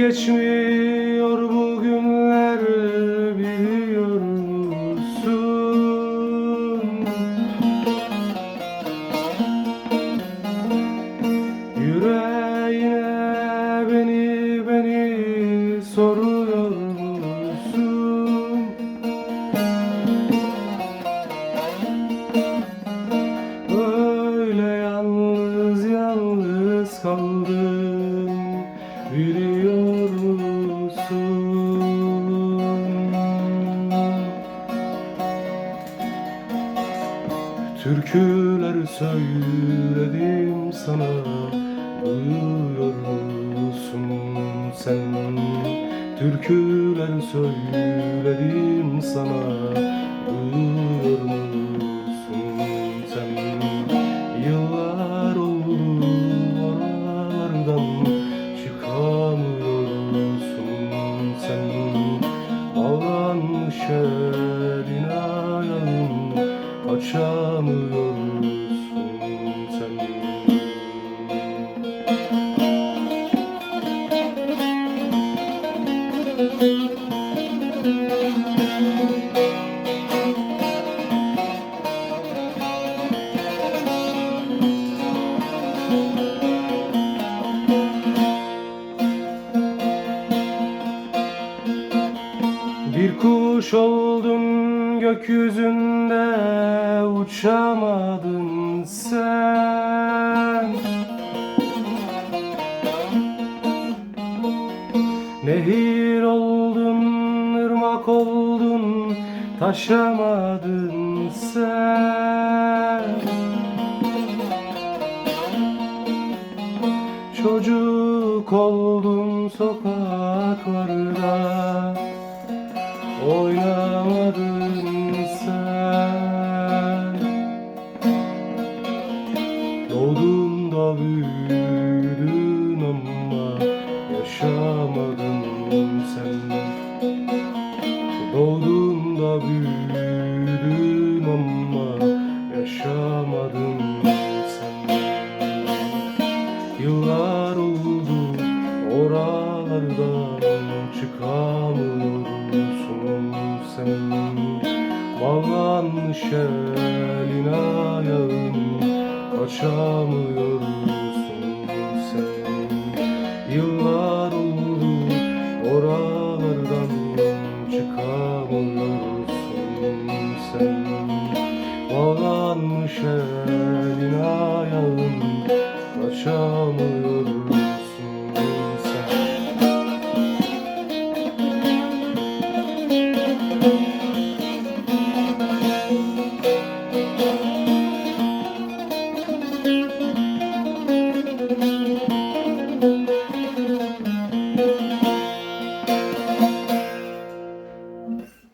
Geçmiyor bu günler biliyor musun? Yüreğine beni beni soruyor musun? Öyle yalnız yalnız kaldım biliyor Türküler söyledim sana Duyuyor musun sen? Türküler söyledim sana Duyuyor musun sen? Yıllar oldu oralardan Çıkamıyorsun sen Bağlanmış Bir kuş oldun gökyüzünde uçamadın sen. Nehir oldun, taşamadın sen. Çocuk oldun sokaklarda. Oynamadın sen. Doğdun da büyüdün ama Yaşamadın sen. Doğdun da büyüdün ama Yaşamadın sen. Yıllar oldu oralardan çıkamıyorsun sen. Bağlanmış elin ayağın kaçamıyorsun düşenin ayağın Kaçamıyor musun sen?